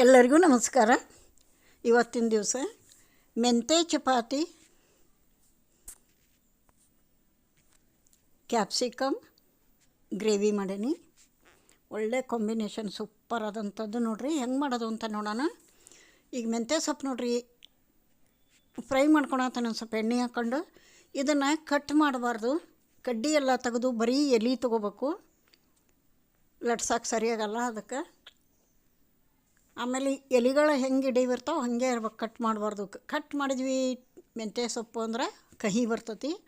ಎಲ್ಲರಿಗೂ ನಮಸ್ಕಾರ. ಇವತ್ತಿನ ದಿವಸ ಮೆಂತೆ ಚಪಾತಿ, ಕ್ಯಾಪ್ಸಿಕಮ್, ಗ್ರೇವಿ ಮಾಡೀನಿ. ಒಳ್ಳೆ ಕಾಂಬಿನೇಷನ್ ಸೂಪರ್ ಆದಂಥದ್ದು ನೋಡಿರಿ. ಹೆಂಗೆ ಮಾಡೋದು ಅಂತ ನೋಡೋಣ. ಈಗ ಮೆಂತ್ಯ ಸೊಪ್ಪು ನೋಡಿರಿ. ಫ್ರೈ ಮಾಡ್ಕೊಳತ್ತ ಒಂದು ಸ್ವಲ್ಪ ಎಣ್ಣೆ ಹಾಕ್ಕೊಂಡು ಇದನ್ನು ಕಟ್ ಮಾಡಬಾರ್ದು. ಕಡ್ಡಿ ಎಲ್ಲ ತೆಗೆದು ಬರೀ ಎಲೆ ತೊಗೋಬೇಕು. ಲಟ್ಸಕ್ಕೆ ಸರಿಯಾಗಲ್ಲ ಅದಕ್ಕೆ. ಆಮೇಲೆ ಎಲೆಗಳು ಹೆಂಗೆ ಇಡೀವಿರ್ತಾವೆ ಹಾಗೆ ಇರ್ಬೇಕು, ಕಟ್ ಮಾಡಬಾರ್ದು. ಕಟ್ ಮಾಡಿದ್ವಿ ಮೆಂತ್ಯ ಸೊಪ್ಪು ಅಂದ್ರೆ ಕಹಿ ಬರ್ತತಿ.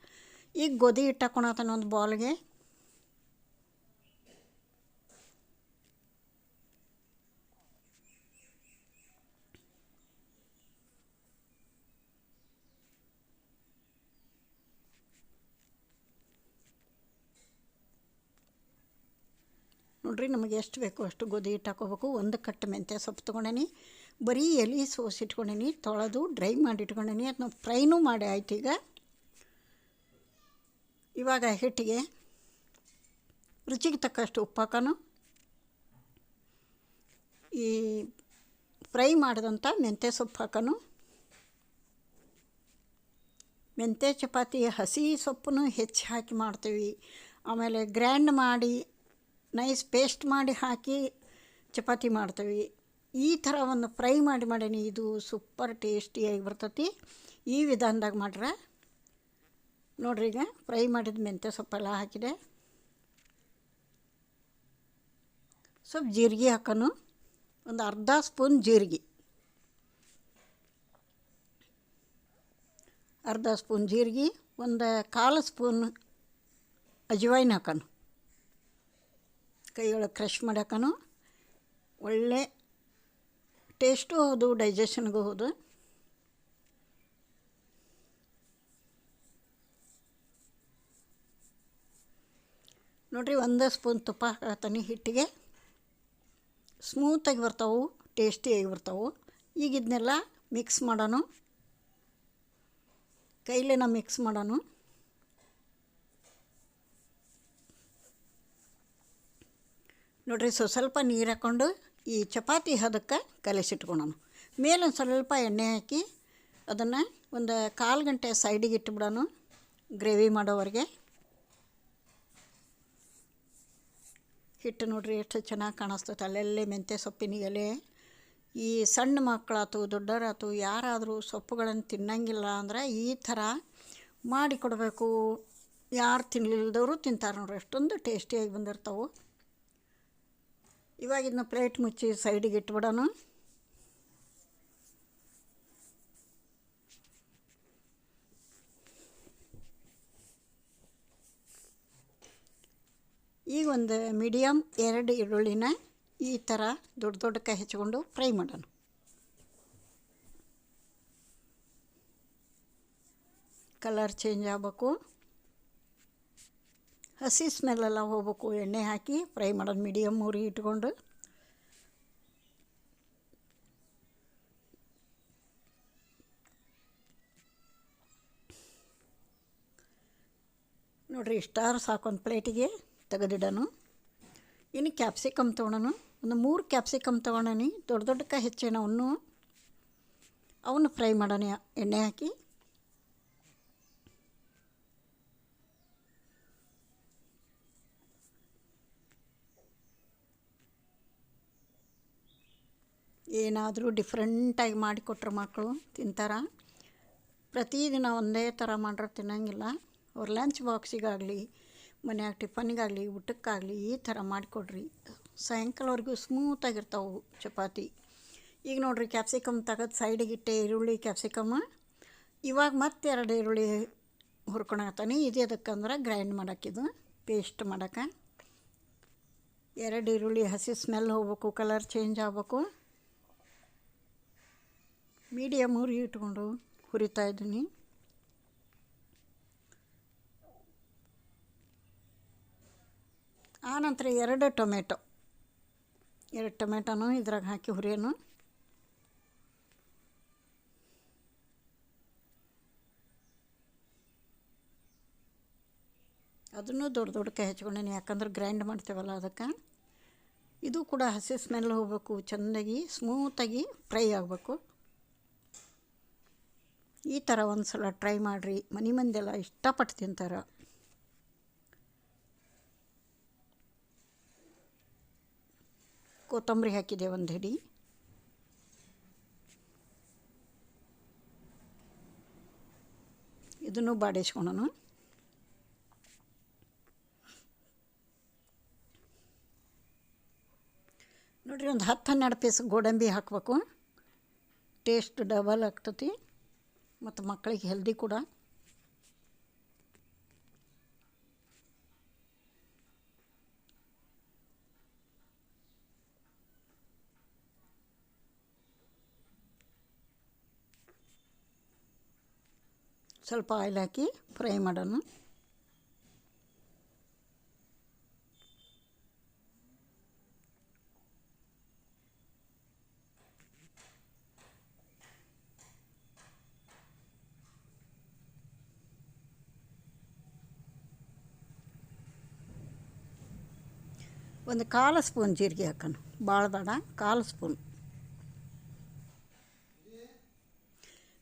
ಈಗ ಗೋಧಿ ಹಿಟ್ಟು ಹಾಕೊಳತನ ಒಂದು ಬೌಲ್ಗೆ ನೋಡ್ರಿ, ನಮಗೆ ಎಷ್ಟು ಬೇಕು ಅಷ್ಟು ಗೋಧಿ ಹಿಟ್ಟು ಹಾಕೋಬೇಕು. ಒಂದು ಕಟ್ಟು ಮೆಂತ್ಯ ಸೊಪ್ಪು ತೊಗೊಂಡೇನಿ. ಬರೀ ಎಲೆ ಸೋಸಿಟ್ಕೊಂಡೇನಿ ತೊಳೆದು ಡ್ರೈ ಮಾಡಿ ಇಟ್ಕೊಂಡೇನಿ. ಅದನ್ನ ಫ್ರೈನೂ ಮಾಡಿ ಆಯ್ತು ಈಗ. ಇವಾಗ ಹಿಟ್ಟಿಗೆ ರುಚಿಗೆ ತಕ್ಕಷ್ಟು ಉಪ್ಪು ಹಾಕೋನು ಈ ಫ್ರೈ ಮಾಡಿದಂಥ ಮೆಂತ್ಯ ಸೊಪ್ಪು ಹಾಕೋನು ಮೆಂತ್ಯ ಚಪಾತಿ ಹಸಿ ಸೊಪ್ಪನ್ನು ಹೆಚ್ಚು ಹಾಕಿ ಮಾಡ್ತೀವಿ. ಆಮೇಲೆ ಗ್ರ್ಯಾಂಡ್ ಮಾಡಿ ನೈಸ್ ಪೇಸ್ಟ್ ಮಾಡಿ ಹಾಕಿ ಚಪಾತಿ ಮಾಡ್ತೀವಿ. ಈ ಥರ ಒಂದು ಫ್ರೈ ಮಾಡಿ ಮಾಡೀನಿ. ಇದು ಸೂಪರ್ ಟೇಸ್ಟಿಯಾಗಿ ಬರ್ತೈತಿ. ಈ ವಿಧಾನದಾಗ ಮಾಡ್ರೆ ನೋಡ್ರಿ ಈಗ ಫ್ರೈ ಮಾಡಿದ ಮೆಂತ್ಯ ಸೊಪ್ಪೆಲ್ಲ ಹಾಕಿದೆ. ಸ್ವಲ್ಪ ಜೀರಿಗೆ ಹಾಕೋನು. ಒಂದು ಅರ್ಧ ಸ್ಪೂನ್ ಜೀರಿಗೆ. ಅರ್ಧ ಸ್ಪೂನ್ ಜೀರಿಗೆ, ಒಂದು ಕಾಲು ಸ್ಪೂನ್ ಅಜವಾಯಿನ ಹಾಕೋನು. ಕೈಯೊಳಗೆ ಕ್ರಷ್ ಮಾಡೋಕ್ಕೂ ಒಳ್ಳೆ ಟೇಸ್ಟು ಹೌದು, ಡೈಜೆಷನ್ಗೂ ಹೌದು. ನೋಡಿರಿ, ಒಂದು ಸ್ಪೂನ್ ತುಪ್ಪ ಹಾಕತ್ತೀನಿ ಹಿಟ್ಟಿಗೆ. ಸ್ಮೂತಾಗಿ ಬರ್ತಾವೆ, ಟೇಸ್ಟಿಯಾಗಿ ಬರ್ತಾವೆ. ಈಗ ಇದನ್ನೆಲ್ಲ ಮಿಕ್ಸ್ ಮಾಡೋಣ. ಕೈಲೇನ ಮಿಕ್ಸ್ ಮಾಡೋಣ. ನೋಡ್ರಿ, ಸೊ ಸ್ವಲ್ಪ ನೀರು ಹಾಕ್ಕೊಂಡು ಈ ಚಪಾತಿ ಹದಕ್ಕೆ ಕಲಸಿಟ್ಕೊಳೋಣ. ಮೇಲೊಂದು ಸ್ವಲ್ಪ ಎಣ್ಣೆ ಹಾಕಿ ಅದನ್ನು ಒಂದು ಕಾಲು ಗಂಟೆ ಸೈಡಿಗೆ ಇಟ್ಬಿಡೋಣ ಗ್ರೇವಿ ಮಾಡೋವರೆಗೆ. ಹಿಟ್ಟು ನೋಡ್ರಿ, ಎಷ್ಟು ಚೆನ್ನಾಗಿ ಕಾಣಿಸ್ತೈತೆ ಅಲ್ಲೆಲ್ಲೇ ಮೆಂತ್ಯ ಸೊಪ್ಪಿನ ಎಲೆ. ಈ ಸಣ್ಣ ಮಕ್ಕಳಾತು, ದೊಡ್ಡವರಾತು, ಯಾರಾದರೂ ಸೊಪ್ಪುಗಳನ್ನು ತಿನ್ನಂಗಿಲ್ಲ ಅಂದ್ರೆ ಈ ಥರ ಮಾಡಿ ಕೊಡಬೇಕು. ಯಾರು ತಿನ್ನಲಿಲ್ದವರು ತಿಂತಾರೆ ನೋಡ್ರಿ ಅಷ್ಟೊಂದು ಟೇಸ್ಟಿಯಾಗಿ ಬಂದಿರ್ತಾವೆ. ಇವಾಗ ಪ್ಲೇಟ್ ಮುಚ್ಚಿ ಸೈಡಿಗೆ ಇಟ್ಬಿಡೋಣ. ಈಗ ಒಂದು ಮೀಡಿಯಮ್ ಎರಡು ಈರುಳ್ಳಿನ ಈ ಥರ ದೊಡ್ಡ ದೊಡ್ಡಕ್ಕೆ ಹೆಚ್ಕೊಂಡು ಫ್ರೈ ಮಾಡೋಣ. ಕಲರ್ ಚೇಂಜ್ ಆಗಬೇಕು. ಹಸಿ ಸ್ಮೆಲ್ಲೆಲ್ಲ ಹೋಗ್ಬೇಕು, ಎಣ್ಣೆ ಹಾಕಿ ಫ್ರೈ ಮಾಡೋದು ಮೀಡಿಯಮ್ ಉರಿ ಇಟ್ಕೊಂಡು. ನೋಡಿರಿ ಇಷ್ಟಾರು ಸಾಕೊಂದು ಪ್ಲೇಟಿಗೆ ತೆಗೆದಿಡೋಣ ಇನ್ನು ಕ್ಯಾಪ್ಸಿಕಮ್ ತೊಗೊಳೋಣ ಒಂದು ಮೂರು ಕ್ಯಾಪ್ಸಿಕಮ್ ತೊಗೊಳನಿ. ದೊಡ್ಡ ದೊಡ್ಡಕ್ಕೆ ಹೆಚ್ಚೇನ ಅವನು ಅವನು ಫ್ರೈ ಮಾಡೋಣ, ಎಣ್ಣೆ ಹಾಕಿ. ಏನಾದರೂ ಡಿಫ್ರೆಂಟಾಗಿ ಮಾಡಿಕೊಟ್ರೆ ಮಕ್ಕಳು ತಿಂತಾರೆ. ಪ್ರತಿದಿನ ಒಂದೇ ಥರ ಮಾಡ್ರೆ ತಿನ್ನಂಗಿಲ್ಲ. ಅವ್ರ ಲಂಚ್ ಬಾಕ್ಸಿಗಾಗಲಿ ಮನ್ಯಾಗ ಟಿಫನ್ಗಾಗಲಿ ಊಟಕ್ಕಾಗಲಿ ಈ ಥರ ಮಾಡಿಕೊಡ್ರಿ. ಸಾಯಂಕಾಲವರೆಗೂ ಸ್ಮೂತಾಗಿರ್ತಾವೆ ಚಪಾತಿ. ಈಗ ನೋಡಿರಿ ಕ್ಯಾಪ್ಸಿಕಮ್ ತೆಗೆದು ಸೈಡಿಗಿಟ್ಟೆ ಈರುಳ್ಳಿ ಕ್ಯಾಪ್ಸಿಕಮ್ಮ ಇವಾಗ ಮತ್ತೆ ಎರಡು ಈರುಳ್ಳಿ ಹುರ್ಕೊಳತ್ತಾನೆ ಇದು ಅದಕ್ಕಂದ್ರೆ ಗ್ರೈಂಡ್ ಮಾಡೋಕ್ಕಿದು ಪೇಸ್ಟ್ ಮಾಡೋಕೆ. ಎರಡು ಈರುಳ್ಳಿ ಹಸಿ ಸ್ಮೆಲ್ ಹೋಗ್ಬೇಕು ಕಲರ್ ಚೇಂಜ್ ಆಗಬೇಕು. ಮೀಡಿಯಮ್ ಉರಿ ಇಟ್ಕೊಂಡು ಹುರಿತಾ ಇದ್ದೀನಿ. ಆನಂತರ ಎರಡು ಟೊಮೆಟೊ. ಎರಡು ಟೊಮೆಟೊನು ಇದ್ರಾಗ ಹಾಕಿ ಹುರಿಯೋನು. ಅದನ್ನು ದೊಡ್ಡ ದೊಡ್ಡಕ್ಕೆ ಹೆಚ್ಕೊಂಡೇನಿ, ಯಾಕಂದ್ರೆ ಗ್ರೈಂಡ್ ಮಾಡ್ತೇವಲ್ಲ ಅದಕ್ಕೆ. ಇದು ಕೂಡ ಹಸಿ ಸ್ಮೆಲ್ ಹೋಗಬೇಕು ಚೆಂದಾಗಿ ಸ್ಮೂತಾಗಿ ಫ್ರೈ ಆಗಬೇಕು. ಈ ಥರ ಒಂದು ಸಲ ಟ್ರೈ ಮಾಡಿರಿ. ಮನೆ ಮಂದೆಲ್ಲ ಇಷ್ಟಪಟ್ಟು ತಿಂತಾರೆ. ಕೊತ್ತಂಬರಿ ಹಾಕಿದೆ ಒಂದು ಹಿಡಿ ಇದನ್ನು ಬಾಡಿಸ್ಕೊಳೋಣ. ನೋಡಿರಿ, ಒಂದು ಹತ್ತು ಹನ್ನೆರಡು ಪೀಸ್ ಗೋಡಂಬಿ ಹಾಕಬೇಕು. ಟೇಸ್ಟ್ ಡಬಲ್ ಆಗ್ತತಿ. ಮತ್ತು ಮಕ್ಕಳಿಗೆ ಹೆಲ್ದಿ ಕೂಡ. ಸ್ವಲ್ಪ ಆಯಿಲ್ ಹಾಕಿ ಫ್ರೈ ಮಾಡೋಣ. ಒಂದು ಕಾಲು ಸ್ಪೂನ್ ಜೀರಿಗೆ ಹಾಕೋಣ. ಭಾಳ ಬೇಡ, ಕಾಲು ಸ್ಪೂನ್.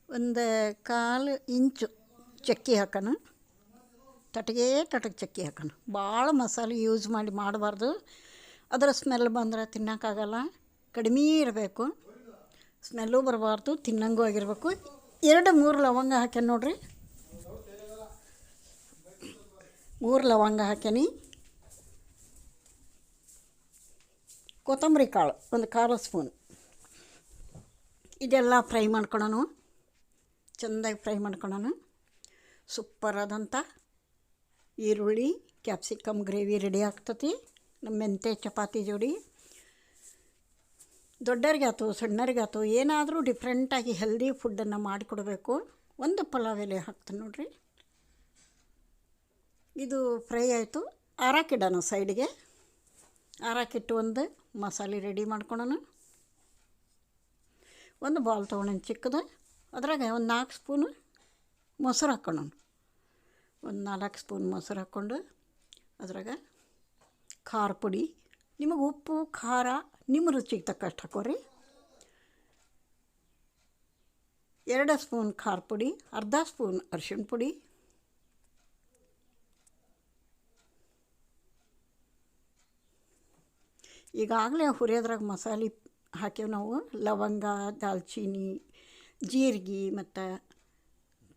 ಒಂದು ಕಾಲು ಇಂಚು ಚಕ್ಕಿ ಹಾಕೋಣ. ತಟಗೆ ತಟಗೆ ಚಕ್ಕಿ ಹಾಕೋಣ. ಭಾಳ ಮಸಾಲೆ ಯೂಸ್ ಮಾಡಿ ಮಾಡಬಾರ್ದು. ಅದರ ಸ್ಮೆಲ್ ಬಂದ್ರೆ ತಿನ್ನೋಕ್ಕಾಗಲ್ಲ ಕಡಿಮೆ ಇರಬೇಕು. ಸ್ಮೆಲ್ಲು ಬರಬಾರ್ದು, ತಿನ್ನಂಗೂ ಆಗಿರಬೇಕು. ಎರಡು ಮೂರು ಲವಂಗ ಹಾಕ್ಯಾನ ನೋಡ್ರಿ. ಮೂರು ಲವಂಗ ಹಾಕ್ಯಾನಿ. ಕೊತ್ತಂಬರಿ ಕಾಳು, ಒಂದು ಕಾಲು ಸ್ಪೂನ್. ಇದೆಲ್ಲ ಫ್ರೈ ಮಾಡ್ಕೊಳೋಣ. ಚೆಂದಾಗಿ ಫ್ರೈ ಮಾಡ್ಕೊಳೋಣ. ಸೂಪರಾದಂಥ ಈರುಳ್ಳಿ, ಕ್ಯಾಪ್ಸಿಕಮ್, ಗ್ರೇವಿ ರೆಡಿ ಆಗ್ತತಿ. ನಮ್ಮ ಮೆಂತೆ ಚಪಾತಿ ಜೋಡಿ. ದೊಡ್ಡರಿಗಾತು ಆಯ್ತು ಏನಾದರೂ ಡಿಫ್ರೆಂಟಾಗಿ ಹೆಲ್ದಿ ಫುಡ್ಡನ್ನು ಮಾಡಿಕೊಡಬೇಕು. ಒಂದು ಪಲಾವ್ ಎಲೆ ಹಾಕ್ತೀನಿ ನೋಡಿರಿ. ಇದು ಫ್ರೈ ಆಯಿತು. ಆರಾಕಿಡೋಣ ಸೈಡ್ಗೆ. ಆರಾಕಿಟ್ಟು ಒಂದು ಮಸಾಲೆ ರೆಡಿ ಮಾಡ್ಕೊಳೋಣ. ಒಂದು ಬಾಲ್ ತೊಗೊಳೋಣ ಚಿಕ್ಕದು, ಅದ್ರಾಗ ಒಂದು ನಾಲ್ಕು ಸ್ಪೂನು ಮೊಸರು ಹಾಕ್ಕೊಳ್ಳೋಣ ಒಂದು ನಾಲ್ಕು ಸ್ಪೂನ್ ಮೊಸರು ಹಾಕ್ಕೊಂಡು ಅದರಾಗ ಖಾರ ಪುಡಿ, ನಿಮಗೆ ಉಪ್ಪು, ಖಾರ, ನಿಮ್ಮ ರುಚಿಗೆ ತಕ್ಕಷ್ಟು ಹಾಕೋರಿ ಎರಡು ಸ್ಪೂನ್ ಖಾರ ಪುಡಿ, ಅರ್ಧ ಸ್ಪೂನ್ ಅರಿಶಿಣ ಪುಡಿ ಈಗಾಗಲೇ ಹುರಿಯೋದ್ರಾಗ ಮಸಾಲೆ ಹಾಕೇವು ನಾವು. ಲವಂಗ, ದಾಲ್ಚೀನಿ, ಜೀರಿಗೆ ಮತ್ತು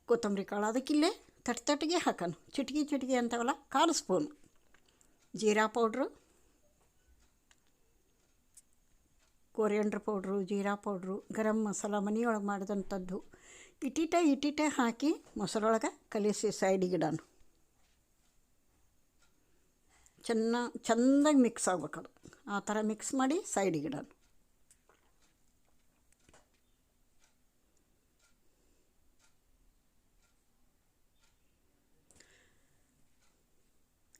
ಕೊತ್ತಂಬರಿ ಕಾಳು ಅದಕ್ಕಿಲ್ಲೇ ತಟ್ ತಟ್ಟಿಗೆ ಹಾಕೋಣ ಚಿಟ್ಗಿ ಚಿಟ್ಗಿ ಅಂತಾವಲ್ಲ, ಕಾಲು ಸ್ಪೂನ್. ಜೀರಾ ಪೌಡ್ರು, ಕೊರಿಯಂಡ್ರ್ ಪೌಡ್ರು, ಜೀರಾ ಪೌಡ್ರು, ಗರಂ ಮಸಾಲ ಮನೆಯೊಳಗೆ ಮಾಡಿದಂಥದ್ದು. ಇಟಿಟ ಇಟಿಟ ಹಾಕಿ ಮೊಸರೊಳಗೆ ಕಲಿಸಿ ಸೈಡಿಗೆ ಇಡೋಣ ಚೆನ್ನ ಚೆಂದಾಗಿ ಮಿಕ್ಸ್ ಆಗ್ಬೇಕದು. ಆ ಥರ ಮಿಕ್ಸ್ ಮಾಡಿ ಸೈಡಿಗೆ ಇಡೋಣ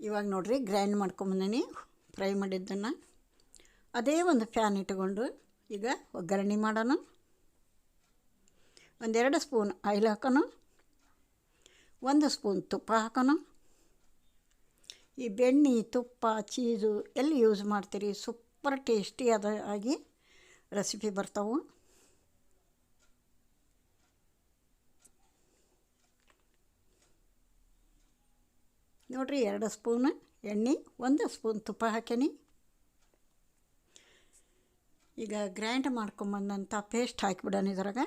ಇವಾಗ ನೋಡಿರಿ ಗ್ರೈಂಡ್ ಮಾಡ್ಕೊಂಬಂದಿನಿ ಫ್ರೈ ಮಾಡಿದ್ದನ್ನು. ಅದೇ ಒಂದು ಫ್ಯಾನ್ ಇಟ್ಕೊಂಡು ಈಗ ಒಗ್ಗರಣೆ ಮಾಡೋಣ. ಒಂದೆರಡು ಸ್ಪೂನ್ ಆಯಿಲ್ ಹಾಕೋಣ. ಒಂದು ಸ್ಪೂನ್ ತುಪ್ಪ ಹಾಕೋಣ. ಈ ಬೆಣ್ಣೆ, ತುಪ್ಪ, ಚೀಸು ಎಲ್ಲಿ ಯೂಸ್ ಮಾಡ್ತೀರಿ? ಸೂಪರ್ ಟೇಸ್ಟಿ ಅದ ಆಗಿ ರೆಸಿಪಿ ಬರ್ತಾವೆ. ನೋಡಿರಿ, ಎರಡು ಸ್ಪೂನ್ ಎಣ್ಣೆ, ಒಂದು ಸ್ಪೂನ್ ತುಪ್ಪ ಹಾಕೀನಿ ಈಗ ಗ್ರೈಂಡ್ ಮಾಡ್ಕೊಂಬಂದಂಥ ಪೇಸ್ಟ್ ಹಾಕಿಬಿಡೋಣ ಇದ್ರಾಗ.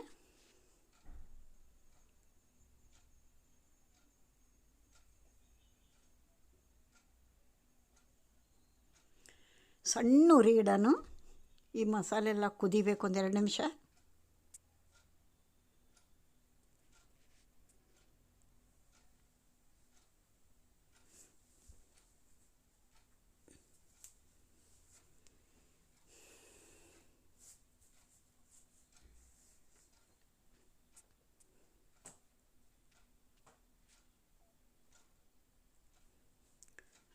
ಸಣ್ಣ ಉರಿ ಇಡೋಣ ಈ ಮಸಾಲೆ ಎಲ್ಲ ಕುದಿಬೇಕು ಒಂದೆರಡು ನಿಮಿಷ.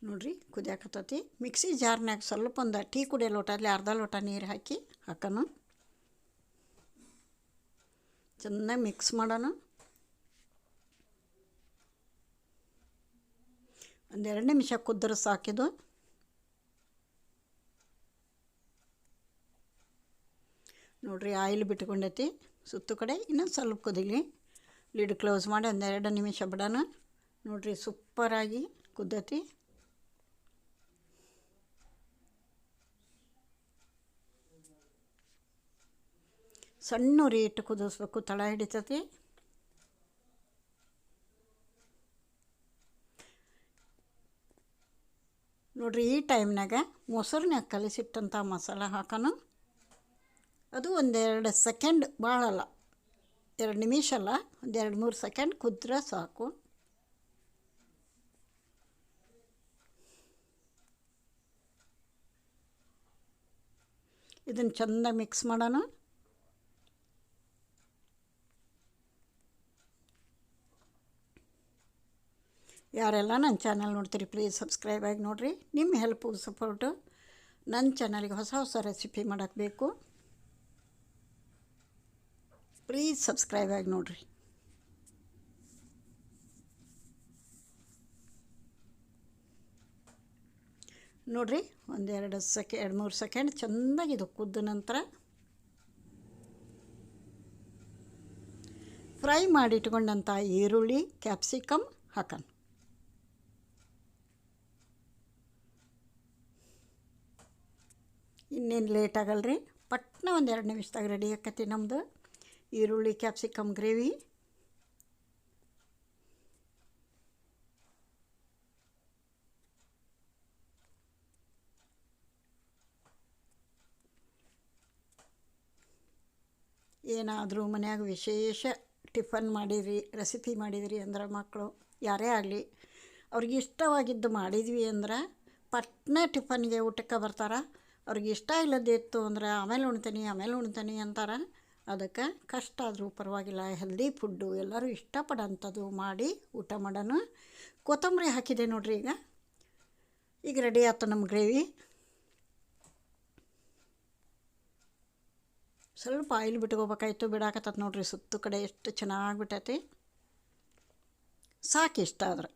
ನೋಡಿರಿ ಕುದಿಯಾಕತ್ತತಿ. ಮಿಕ್ಸಿ ಜಾರ್ನಾಗ ಸ್ವಲ್ಪ ಒಂದು ಟೀ ಕುಡಿಯೋ ಲೋಟದಲ್ಲಿ ಅರ್ಧ ಲೋಟ ನೀರು ಹಾಕಿ ಹಾಕೋಣ. ಚೆನ್ನಾಗಿ ಮಿಕ್ಸ್ ಮಾಡೋಣ. ಒಂದೆರಡು ನಿಮಿಷ ಕುದ್ರೆ ಸಾಕಿದು. ನೋಡಿರಿ ಆಯಿಲ್ ಬಿಟ್ಕೊಂಡೈತಿ. ಸುತ್ತು ಕಡೆ ಇನ್ನೊಂದು ಸ್ವಲ್ಪ ಕುದಿಲಿ. ಲಿಡ್ ಕ್ಲೋಸ್ ಮಾಡಿ ಒಂದೆರಡು ನಿಮಿಷ ಬಿಡೋಣ. ನೋಡಿರಿ ಸೂಪರಾಗಿ ಕುದ್ದೈತಿ. ಸಣ್ಣ ಇಟ್ಟು ಕುದಿಸ್ಬೇಕು, ತಳ ಹಿಡಿತತಿ. ನೋಡ್ರಿ ಈ ಟೈಮ್ನಾಗ ಮೊಸರನ್ಯಾಗ ಕಲಿಸಿಟ್ಟಂಥ ಮಸಾಲ ಹಾಕೋಣ ಅದು ಒಂದೆರಡು ಸೆಕೆಂಡ್ ಭಾಳಲ್ಲ ಎರಡು ನಿಮಿಷ ಅಲ್ಲ, ಒಂದೆರಡು ಮೂರು ಸೆಕೆಂಡ್ ಕುದ್ರೆ ಸಾಕು. ಇದನ್ನು ಚೆಂದ ಮಿಕ್ಸ್ ಮಾಡೋಣ. ಯಾರೆಲ್ಲ ನನ್ನ ಚಾನಲ್ ನೋಡ್ತೀರಿ ಪ್ಲೀಸ್ ಸಬ್ಸ್ಕ್ರೈಬ್ ಆಗಿ ನೋಡಿರಿ. ನಿಮ್ಮ ಹೆಲ್ಪು ಸಪೋರ್ಟು ನನ್ನ ಚಾನಲ್ಗೆ ಹೊಸ ಹೊಸ ರೆಸಿಪಿ ಮಾಡೋಕ್ಕೆ ಬೇಕು. ಪ್ಲೀಸ್ ಸಬ್ಸ್ಕ್ರೈಬ್ ಆಗಿ ನೋಡಿರಿ. ನೋಡಿರಿ, ಒಂದೆರಡು ಸೆಕೆ, ಎರಡು ಮೂರು ಸೆಕೆಂಡ್ ಚೆಂದಾಗಿ ಇದು ಕುದ್ದ ನಂತರ ಫ್ರೈ ಮಾಡಿ ಇಟ್ಕೊಂಡಂಥ ಈರುಳ್ಳಿ ಕ್ಯಾಪ್ಸಿಕಮ್ ಹಾಕೋಣ. ಇನ್ನೇನು ಲೇಟ್ ಆಗಲ್ಲ ರೀ ಪಟ್ನ ಒಂದು ಎರಡು ನಿಮಿಷದಾಗ ರೆಡಿ ಆಕತಿ ನಮ್ಮದು ಈರುಳ್ಳಿ ಕ್ಯಾಪ್ಸಿಕಮ್ ಗ್ರೇವಿ ಏನಾದರೂ ಮನ್ಯಾಗ ವಿಶೇಷ ಟಿಫನ್ ಮಾಡಿದ್ರಿ ರೆಸಿಪಿ ಮಾಡಿದ್ರಿ ಅಂದ್ರೆ ಮಕ್ಕಳು ಯಾರೇ ಆಗಲಿ, ಅವ್ರಿಗೆ ಇಷ್ಟವಾಗಿದ್ದು ಮಾಡಿದ್ವಿ ಅಂದ್ರೆ ಪಟ್ನ ಟಿಫನ್ಗೆ ಊಟಕ್ಕೆ ಬರ್ತಾರೆ. ಅವ್ರಿಗೆ ಇಷ್ಟ ಇಲ್ಲದಿತ್ತು ಅಂದ್ರೆ ಆಮೇಲೆ ಉಣ್ತೀನಿ ಆಮೇಲೆ ಉಣ್ತೀನಿ ಅಂತಾರೆ. ಅದಕ್ಕೆ ಕಷ್ಟ ಆದರೂ ಪರವಾಗಿಲ್ಲ ಹೆಲ್ದಿ ಫುಡ್ಡು ಎಲ್ಲರೂ ಇಷ್ಟಪಡೋಂಥದ್ದು ಮಾಡಿ ಊಟ ಮಾಡೋಣ. ಕೊತ್ತಂಬರಿ ಹಾಕಿದೆ ನೋಡ್ರಿ ಈಗ. ಈಗ ರೆಡಿ ಆಯ್ತು ನಮ್ಮ ಗ್ರೇವಿ ಸ್ವಲ್ಪ ಆಯಿಲ್ ಬಿಟ್ಕೋಬೇಕಾಯ್ತು ಬಿಡಾಕತ್ತದ ನೋಡ್ರಿ ಸುತ್ತು ಕಡೆ ಎಷ್ಟು ಚೆನ್ನಾಗಿ ಬಿಟ್ಟೈತಿ. ಸಾಕಿಷ್ಟ ಆದ್ರೆ.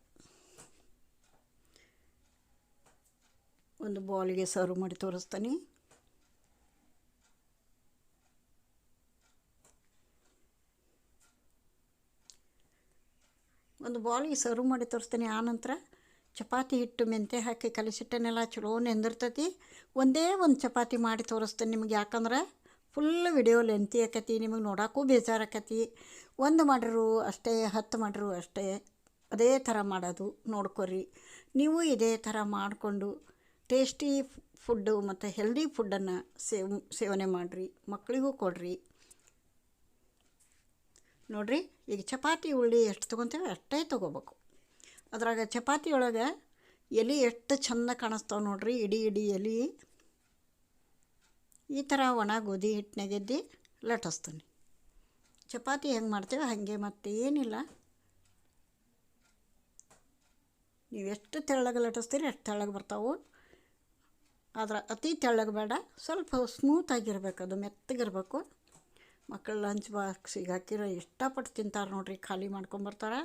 ಒಂದು ಬಾಲ್ಗೆ ಸರ್ವ್ ಮಾಡಿ ತೋರಿಸ್ತೀನಿ. ಒಂದು ಬಾಲ್ಗೆ ಸರ್ವ್ ಮಾಡಿ ತೋರಿಸ್ತೀನಿ. ಆನಂತರ ಚಪಾತಿ ಹಿಟ್ಟು ಮೆಂತೆ ಹಾಕಿ ಕಲಿಸಿಟ್ಟನೆಲ್ಲ ಚಲೋ ನೆಂದಿರ್ತೈತಿ. ಒಂದೇ ಒಂದು ಚಪಾತಿ ಮಾಡಿ ತೋರಿಸ್ತೀನಿ ನಿಮ್ಗೆ. ಯಾಕಂದ್ರೆ ಫುಲ್ ವಿಡಿಯೋ ಲೆಂತಿ ಆಕತಿ, ನಿಮಗೆ ನೋಡೋಕ್ಕೂ ಬೇಜಾರಾಕತಿ. ಒಂದು ಮಾಡಿರು ಅಷ್ಟೇ, ಹತ್ತು ಮಾಡಿರು ಅಷ್ಟೇ. ಅದೇ ಥರ ಮಾಡೋದು. ನೋಡ್ಕೊರಿ. ನೀವು ಇದೇ ಥರ ಮಾಡಿಕೊಂಡು ಟೇಸ್ಟಿ ಫುಡ್ಡು ಮತ್ತು ಹೆಲ್ದಿ ಫುಡ್ಡನ್ನು ಸೇವ್, ಸೇವನೆ ಮಾಡಿರಿ ಮಕ್ಕಳಿಗೂ ಕೊಡ್ರಿ. ನೋಡಿರಿ, ಈಗ ಚಪಾತಿ, ಉಳ್ಳಿ ಎಷ್ಟು ತೊಗೊತೀವಿ ಅಷ್ಟೇ ತೊಗೋಬೇಕು. ಅದ್ರಾಗ ಚಪಾತಿ ಒಳಗೆ ಎಲೆ ಎಷ್ಟು ಚಂದ ಕಾಣಿಸ್ತಾವೆ ನೋಡ್ರಿ, ಇಡೀ ಇಡೀ ಎಲೆ. ಈ ಥರ ಒಣ ಗೋಧಿ ಹಿಟ್ಟಿನಾಗೆದ್ದು ಲಟ್ಟಿಸ್ತೀನಿ. ಚಪಾತಿ ಹೆಂಗೆ ಮಾಡ್ತೇವೆ ಹಾಗೆ ಮತ್ತೇನಿಲ್ಲ. ನೀವು ಎಷ್ಟು ತೆಳ್ಳಗೆ ಲಟಸ್ತೀರಿ ಅಷ್ಟು ತೆಳ್ಳಗೆ ಬರ್ತಾವೆ. ಆದ್ರೆ ಅತಿ ತೆಳ್ಳಗೆ ಬೇಡ. ಸ್ವಲ್ಪ ಸ್ಮೂತಾಗಿರ್ಬೇಕು ಅದು ಮೆತ್ತಗಿರ್ಬೇಕು. ಮಕ್ಕಳು ಲಂಚ್ ಬಾಕ್ಸಿಗೆ ಹಾಕಿರೋ ಇಷ್ಟಪಟ್ಟು ತಿಂತಾರೆ ನೋಡ್ರಿ, ಖಾಲಿ ಮಾಡ್ಕೊಂಬರ್ತಾರೆ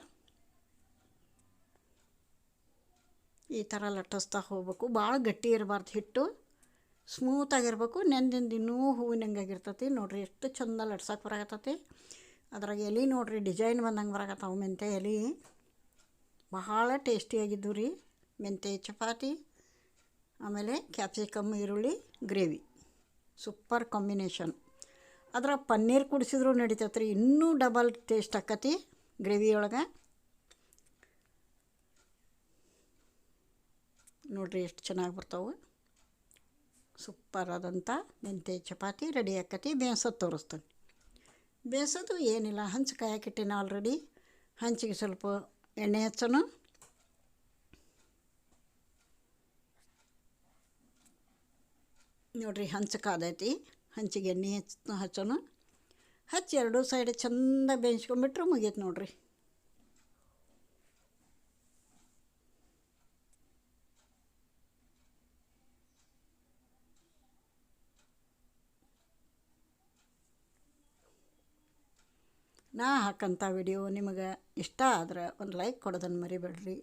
ಈ ಥರ ಲಟ್ಟಿಸ್ತಾ ಹೋಗ್ಬೇಕು. ಭಾಳ ಗಟ್ಟಿ ಇರಬಾರ್ದು ಹಿಟ್ಟು. ಸ್ಮೂತಾಗಿರ್ಬೇಕು ನೆಂದಿಂದ ಇನ್ನೂ ಹೂವಿನಂಗಾಗಿರ್ತತಿ ನೋಡ್ರಿ, ಎಷ್ಟು ಚಂದ ಲಟ್ಸಕ್ಕೆ ಬರಕತ್ತೈತಿ. ಅದ್ರಾಗ ಎಲೆ ನೋಡ್ರಿ, ಡಿಸೈನ್ ಬಂದಂಗೆ ಬರಾಕತ್ತಾವ ಮೆಂತೆ ಎಲೆ. ಬಹಳ ಟೇಸ್ಟಿಯಾಗಿದ್ದು ರೀ. ಮೆಂತೆ ಚಪಾತಿ. ಆಮೇಲೆ ಕ್ಯಾಪ್ಸಿಕಮ್, ಈರುಳ್ಳಿ, ಗ್ರೇವಿ. Super combination. ಅದರ ಪನ್ನೀರ್ ಕುಡಿಸಿದ್ರು ನಡಿತೈತೆ ರೀ ಇನ್ನೂ ಡಬಲ್ ಟೇಸ್ಟ್ ಆಕತಿ ಗ್ರೇವಿಯೊಳಗೆ. ನೋಡಿರಿ ಎಷ್ಟು ಚೆನ್ನಾಗಿ ಬರ್ತಾವೆ. ಸೂಪರ್ ಆದಂಥ ಮೆಂತೆ ಚಪಾತಿ ರೆಡಿ ಆಕತಿ. ಬೇಯಿಸೋದು ತೋರಿಸ್ತೀನಿ. ಬೇಯಿಸೋದು ಏನಿಲ್ಲ. ಹಂಚು ಕಾಯಕ್ಕಿಟ್ಟಿನ ಆಲ್ರೆಡಿ ಹಂಚಿಗೆ ಸ್ವಲ್ಪ ಎಣ್ಣೆ ಹಚ್ಚೋಣ. ನೋಡಿರಿ ಹಂಚು ಕಾದೈತಿ. ಹಂಚಿಗೆ ಎಣ್ಣೆ ಹಚ್ಚ ಹಚ್ಚೋಣ ಹಚ್ಚಿ ಎರಡೂ ಸೈಡ್ ಚಂದ ಬೇಯಿಸ್ಕೊಂಬಿಟ್ರೆ ಮುಗೀತು ನೋಡಿರಿ. ನಾ ಹಾಕಂಥ ವಿಡಿಯೋ ನಿಮಗೆ ಇಷ್ಟ ಆದ್ರೆ ಒಂದು ಲೈಕ್ ಕೊಡೋದನ್ನು ಮರಿಬೇಡ್ರಿ.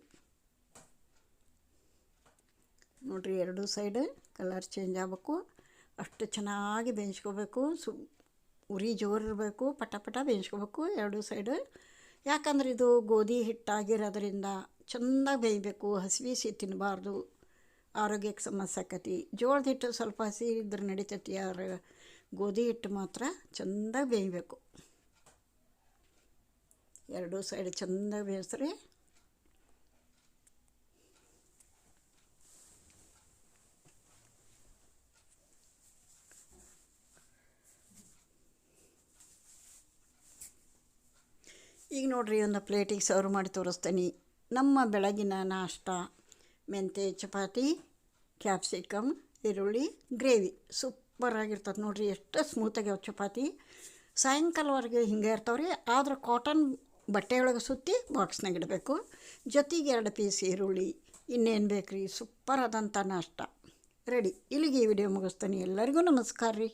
ನೋಡಿರಿ ಎರಡೂ ಸೈಡ್ ಕಲರ್ ಚೇಂಜ್ ಆಗಬೇಕು. ಅಷ್ಟು ಚೆನ್ನಾಗಿ ಬೇಯಿಸ್ಕೋಬೇಕು ಸು, ಉರಿ ಇರಬೇಕು. ಪಟ ಪಟ ಬೇಯಿಸ್ಕೋಬೇಕು ಎರಡು ಸೈಡು ಯಾಕಂದ್ರೆ ಇದು ಗೋಧಿ ಹಿಟ್ಟಾಗಿರೋದ್ರಿಂದ ಚೆನ್ನಾಗಿ ಬೇಯಬೇಕು. ಹಸಿವಿ ಸಿ ತಿನ್ನಬಾರ್ದು ಆರೋಗ್ಯಕ್ಕೆ ಸಮಸ್ಯೆ ಆಕತಿ ಜೋಳದ ಹಿಟ್ಟು ಸ್ವಲ್ಪ ಹಸಿ ಇದ್ರೆ ನಡಿತೈತಿ ಯಾರು ಗೋಧಿ ಹಿಟ್ಟು ಮಾತ್ರ ಚೆಂದಾಗಿ ಬೇಯಬೇಕು. ಎರಡೂ ಸೈಡ್ ಚೆಂದಾಗಿ ಬೇಯಿಸ್ರಿ. ಈಗ ನೋಡಿರಿ ಒಂದು ಪ್ಲೇಟಿಗೆ ಸರ್ವ್ ಮಾಡಿ ತೋರಿಸ್ತೀನಿ. ನಮ್ಮ ಬೆಳಗಿನ ನಾಷ್ಟ, ಮೆಂತೆ, ಚಪಾತಿ ಕ್ಯಾಪ್ಸಿಕಮ್ ಈರುಳ್ಳಿ, ಗ್ರೇವಿ. ಸೂಪರಾಗಿರ್ತದೆ ನೋಡಿರಿ, ಎಷ್ಟು ಸ್ಮೂತಾಗ್ಯಾವ ಚಪಾತಿ. ಸಾಯಂಕಾಲವರೆಗೆ ಹಿಂಗೆ ಇರ್ತಾವ್ರಿ, ಆದ್ರೆ ಕಾಟನ್ ಬಟ್ಟೆಯೊಳಗೆ ಸುತ್ತಿ ಬಾಕ್ಸ್ನಾಗ ಇಡಬೇಕು. ಜೊತೆಗೆ ಎರಡು ಪೀಸ್ ಈರುಳ್ಳಿ, ಇನ್ನೇನು ಬೇಕು ರೀ ಸೂಪರ್ ಆದಂಥ ನಾಷ್ಟ. ರೆಡಿ. ಇಲ್ಲಿಗೆ ಈ ವಿಡಿಯೋ ಮುಗಿಸ್ತೀನಿ. ಎಲ್ಲರಿಗೂ ನಮಸ್ಕಾರ ರೀ.